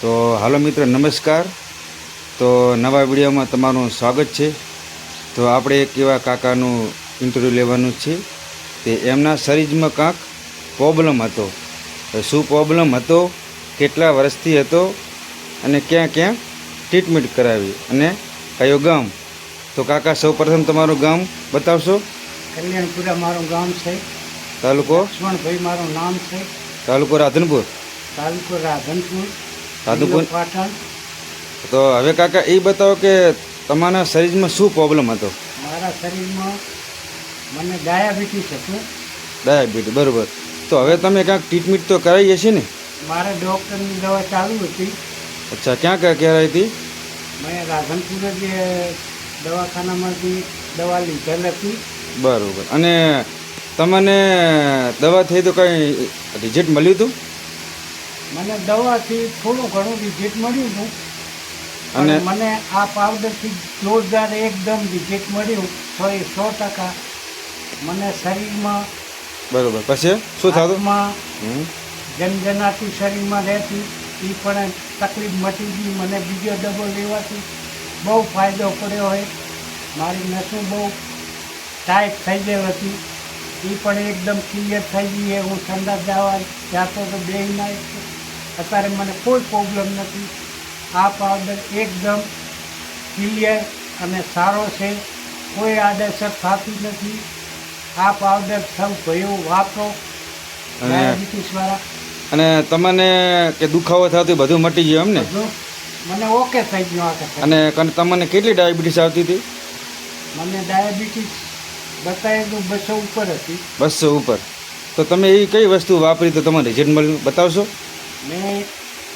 તો હાલો મિત્ર નમસ્કાર. તો નવા વિડીયોમાં તમારું સ્વાગત છે. તો આપણે એક એવા કાકાનું ઇન્ટરવ્યૂ લેવાનું છે. તે એમના શરીરમાં કાંક પ્રોબ્લેમ હતો. તો શું પ્રોબ્લેમ હતો? કેટલા વર્ષથી હતો? અને ક્યાં ક્યાં ટ્રીટમેન્ટ કરાવી? અને કયો ગામ? તો કાકા સૌ પ્રથમ તમારું ગામ બતાવશો? કલ્યાણપુરા મારું ગામ છે. તાલુકો? લક્ષ્મણભાઈ મારું નામ છે. તાલુકો રાધનપુર? તાલુકો રાધનપુર. જિલ્લો તો હવે કાકા એ બતાવો કે તમારા શરીરમાં શું પ્રોબ્લેમ હતો? મારા શરીરમાં મને ડાયાબિટીસ હતું. ડાયાબિટીસ બરોબર. તો હવે તમે ક્યાંક ટ્રીટમેન્ટ તો કરાવી હશે ને? મારે ડૉક્ટરની દવા ચાલુ હતી. અચ્છા ક્યાં ક્યાં કરાવી હતી? મેં રાધનપુર જે દવાખાનામાંથી દવા લીધેલ હતી. બરોબર. અને તમને દવા થઈ તો કંઈ રિઝલ્ટ મળ્યું હતું? મને દવાથી થોડું ઘણું રિઝલ્ટ મળ્યું હતું. અને મને આ પાવડરથી જોરદાર એકદમ રિઝલ્ટ મળ્યું. સો એ સો ટકા. મને શરીરમાં બરોબર. પછી શું થતું? હમ. શરીરમાં રહેતી. એ પણ તકલીફ મટી ગઈ. મને બીજો ડબો લેવાથી બહુ ફાયદો પડ્યો હોય. મારી નસો બહુ ટાઈટ થઈ ગઈ હતી. એ પણ એકદમ ક્લિયર થઈ ગઈ હું. ઠંડા જવા જાતો તો બે ના અત્યારે મને કોઈ પ્રોબ્લેમ નથી. આ પાવડર એકદમ ક્લિયર અને સારો છે. કોઈ આડઅસર થતી નથી. આ પાવડર સૌ ભયો વાપરો. અને તમને કે દુખાવો થતો બધું મટી ગયું એમ ને? મને ઓકે થઈ ગયું અને તમને કેટલી ડાયાબિટીસ આવતી હતી? મને ડાયાબિટીસ બતાવેલું બસો ઉપર હતી. બસો ઉપર. તો તમે એ કઈ વસ્તુ વાપરી તો તમને રિઝલ્ટ મળ્યું? બતાવશો? મેં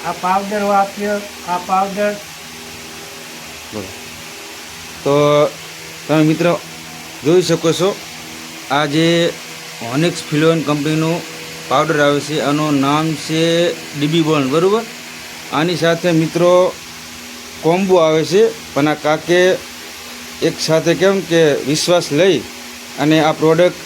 આ પાવડર વાપર્યો આ પાવડર તો તમે મિત્રો જોઈ શકો છો, આ જે હોનિક્સ ફિલોન કંપનીનું પાવડર આવે છે આનું નામ છે ડીબી બોન બરાબર? આની સાથે મિત્રો કોમ્બો આવે છે, પણ આ કાકે એક સાથે કેમ કે વિશ્વાસ લઈ અને આ પ્રોડક્ટ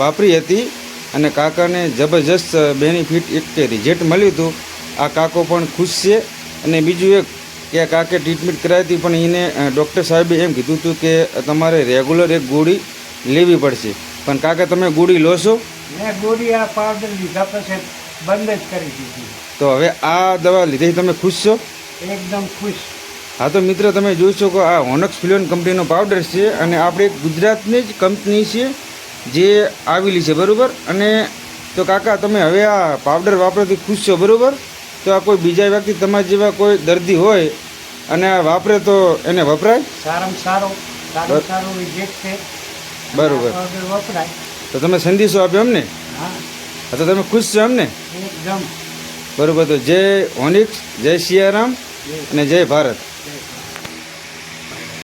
વાપરી હતી અને કાકાને જબરજસ્ત બેનિફિટ એક રિઝલ્ટ મળ્યું હતું. આ કાકો પણ ખુશ છે. અને બીજું એક કે આ કાકે ટ્રીટમેન્ટ કરાવી હતી પણ એને ડૉક્ટર સાહેબે એમ કીધું હતું કે તમારે રેગ્યુલર એક ગોળી લેવી પડશે. પણ કાકા તમે ગોળી લો છો? મેં ગોળી આ પાવડર લીધા પછી બંધ જ કરી દીધી. તો હવે આ દવા લીધેથી તમે ખુશ છો? એકદમ ખુશ. હા તો મિત્ર તમે જોઈ શકો આ હોનક્સ ફિલોન કંપનીનો પાવડર છે અને આપણે ગુજરાતની જ કંપની છે જે આવેલી છે બરાબર? અને તો કાકા તમે હવે આ પાવડર વાપરવાથી ખુશ છો બરાબર? તો આ કોઈ બીજા વ્યક્તિ તમારા જેવા કોઈ દર્દી હોય અને આ વાપરે તો એને વપરાય? સારામાં સારો છે. બરોબર. વપરાય. તો તમે સંદેશો આપ્યો એમને? હા. તો તમે ખુશ છો એમને? એકદમ. બરાબર તો જય હોનિક્સ જય સિયારામ અને જય ભારત.